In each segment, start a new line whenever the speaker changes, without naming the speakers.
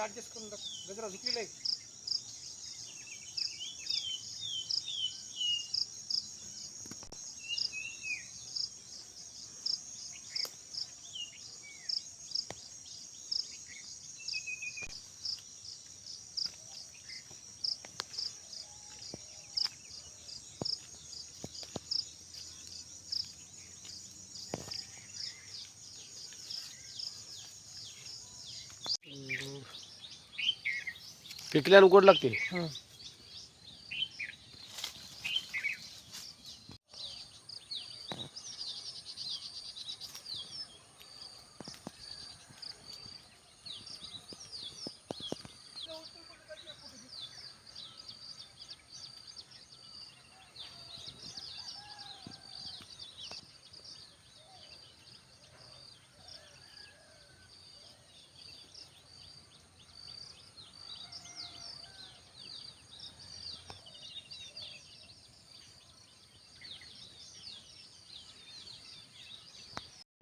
Adjust करून टाक. गजरा झुकलेला आहे
पिकल्यावर उकड लागते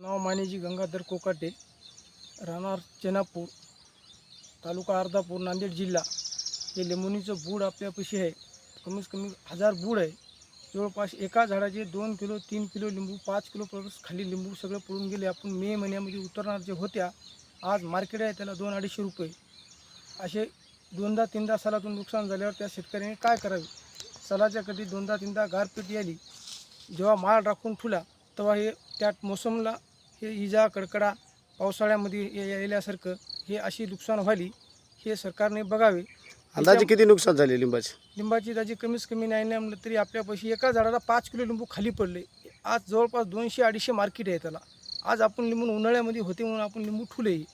नाव मानेजी गंगाधर कोकाटे राहणार चेनापूर तालुका अर्धापूर नांदेड जिल्हा. हे लिंबोनीचं बूड आपल्यापाशी आहे. कमीत कमी हजार बूड आहे. जवळपास एका झाडाचे दोन किलो तीन किलो लिंबू पाच किलो पर्यंत खाली लिंबू सगळं पडून गेले. आपण मे महिन्यामध्ये उतरणार जे होत्या आज मार्केट आहे त्याला दोन अडीचशे रुपये. असे दोनदा तीनदा सालातून नुकसान झाल्यावर त्या शेतकऱ्याने काय करावे? सालाच्या कधी दोनदा तीनदा गारपीट आली जेव्हा माल राखून ठुला तेव्हा हे त्या मोसमला हे इजा कडकडा पावसाळ्यामध्ये ये- यायल्यासारखं हे अशी नुकसान व्हाली हे सरकारने बघावे.
अंदाजे किती नुकसान झाले लिंबाचे?
लिंबाची त्याची कमीत कमी नाही नाही म्हणलं तरी आपल्यापाशी एका झाडाला पाच किलो लिंबू खाली पडले. आज जवळपास दोनशे अडीचशे मार्केट आहे त्याला. आज आपण लिंबू उन्हाळ्यामध्ये होते म्हणून आपण लिंबू ठुले.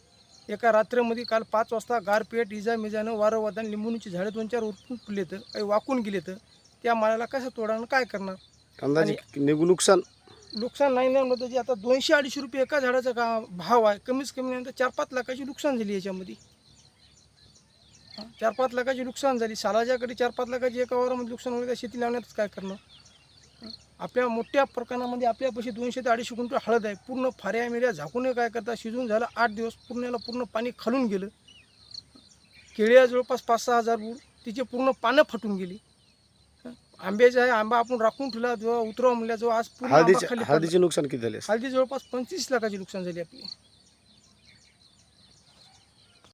एका रात्रीमध्ये काल पाच वाजता गारपेट इजा मिजानं वारं वादन लिंबूची झाडं दोन चार उरकून फुलले तर काही वाकून गेले तर त्या माळाला कसं तोडानं काय करणार?
अंदाजे निघू नुकसान?
नुकसान नाही ना म्हणलं जे म्हणजे आता दोनशे अडीचशे रुपये एका झाडाचा का भाव आहे? कमीच कमी नाही तर चार पाच लाखाची नुकसान झाली याच्यामध्ये. चार पाच लाखाची नुकसान झाली. सालाच्याकडे चार पाच लाखाची एका वारामध्ये नुकसान होईल त्या शेती लावण्यातच काय करणं आपल्या मोठ्या प्रकरणामध्ये आपल्यापाशी दोनशे ते अडीचशे क्विंटल हळद आहे. पूर्ण फाऱ्या मिऱ्या झाकून काय करता? शिजून झालं आठ दिवस पूर्ण याला पूर्ण पाणी खालून गेलं. केळ्या जवळपास पाच सहा हजार बूड तिचे पूर्ण पानं फाटून गेली. आंब्याचे आहे आंबा आपण राखून ठेवला जेव्हा उतरवा म्हणल्या जेव्हा आज पूर्ण आंबा
हळदीचे
खाली पडला.
हळदीचे नुकसान किती झाले
हळदी जवळपास पंचवीस लाखाची नुकसान झाली आपली